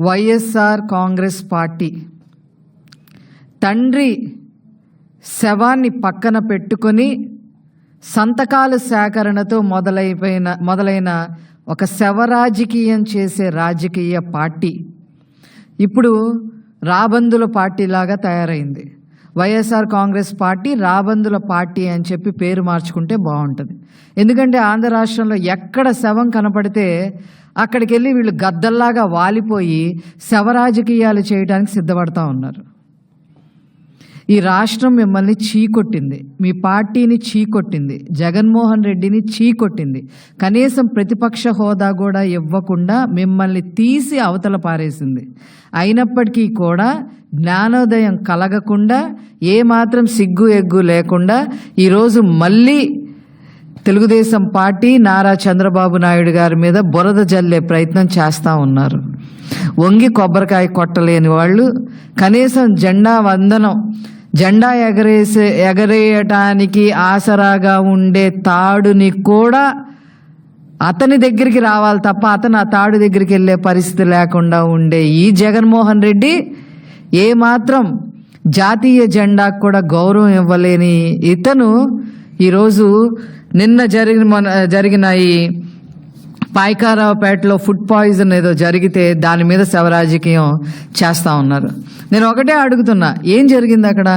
YSR Congress party. తండ్రి శవాన్ని పక్కన పెట్టుకొని సంతకాల సేకరణతో మొదలైపోయిన మొదలైన ఒక శవ రాజకీయం చేసే రాజకీయ పార్టీ. ఇప్పుడు రాబందుల పార్టీలాగా తయారైంది. వైఎస్ఆర్ కాంగ్రెస్ పార్టీ రాబందుల పార్టీ అని చెప్పి పేరు మార్చుకుంటే బాగుంటుంది. ఎందుకంటే ఆంధ్ర రాష్ట్రంలో ఎక్కడ శవం కనపడితే అక్కడికి వెళ్ళి వీళ్ళు గద్దల్లాగా వాలిపోయి శవ రాజకీయాలు చేయడానికి సిద్ధపడతా ఉన్నారు. ఈ రాష్ట్రం మిమ్మల్ని చీకొట్టింది. మీ పార్టీని చీకొట్టింది. జగన్మోహన్ రెడ్డిని చీకొట్టింది. కనీసం ప్రతిపక్ష హోదా కూడా ఇవ్వకుండా మిమ్మల్ని తీసి అవతల పారేసింది. అయినప్పటికీ కూడా జ్ఞానోదయం కలగకుండా ఏమాత్రం సిగ్గు ఎగ్గు లేకుండా ఈరోజు మళ్ళీ తెలుగుదేశం పార్టీ నారా చంద్రబాబు నాయుడు గారి మీద బురద జల్లే ప్రయత్నం చేస్తూ ఉన్నారు. వంగి కొబ్బరికాయ కొట్టలేని వాళ్ళు కనీసం జెండా వందనం జెండా ఎగరేసే ఎగరేయటానికి ఆసరాగా ఉండే తాడుని కూడా అతని దగ్గరికి రావాలి తప్ప అతను ఆ తాడు దగ్గరికి వెళ్ళే పరిస్థితి లేకుండా ఉండే ఈ జగన్మోహన్ రెడ్డి ఏమాత్రం జాతీయ జెండాకు కూడా గౌరవం ఇవ్వలేని ఇతను ఈరోజు నిన్న జరిగిన మన జరిగిన ఈ పాయకారావుపేటలో ఫుడ్ పాయిజన్ ఏదో జరిగితే దాని మీద శవరాజకీయం చేస్తూ ఉన్నారు. నేను ఒకటే అడుగుతున్నా ఏం జరిగింది అక్కడ?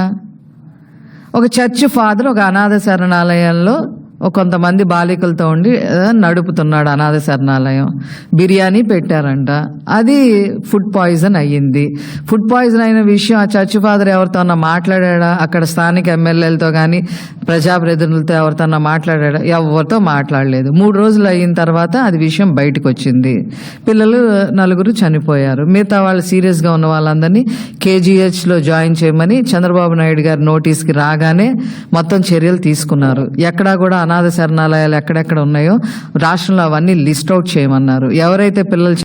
ఒక చర్చ్ ఫాదర్ ఒక అనాథ శరణాలయంలో కొంతమంది బాలికలతో ఉండి నడుపుతున్నాడు అనాథ శరణాలయం. బిర్యానీ పెట్టారంట. అది ఫుడ్ పాయిజన్ అయ్యింది. ఫుడ్ పాయిజన్ అయిన విషయం ఆ చర్చి ఫాదర్ ఎవరితోన్నా మాట్లాడా అక్కడ స్థానిక ఎమ్మెల్యేలతో కానీ ప్రజాప్రతినిధులతో ఎవరితోన్నా మాట్లాడా ఎవరితో మాట్లాడలేదు. మూడు రోజులు అయిన తర్వాత అది విషయం బయటకు వచ్చింది పిల్లలు నలుగురు చనిపోయారు. మిగతా వాళ్ళు సీరియస్గా ఉన్న వాళ్ళందరినీ కేజీహెచ్లో జాయిన్ చేయమని చంద్రబాబు నాయుడు గారి నోటీస్కి రాగానే మొత్తం చర్యలు తీసుకున్నారు. ఎక్కడా కూడా అనాథ శరణాలయాలు ఎక్కడెక్కడ ఉన్నాయో రాష్ట్రంలో అవన్నీ లిస్ట్ అవుట్ చేయమన్నారు. ఎవరైతే పిల్లలు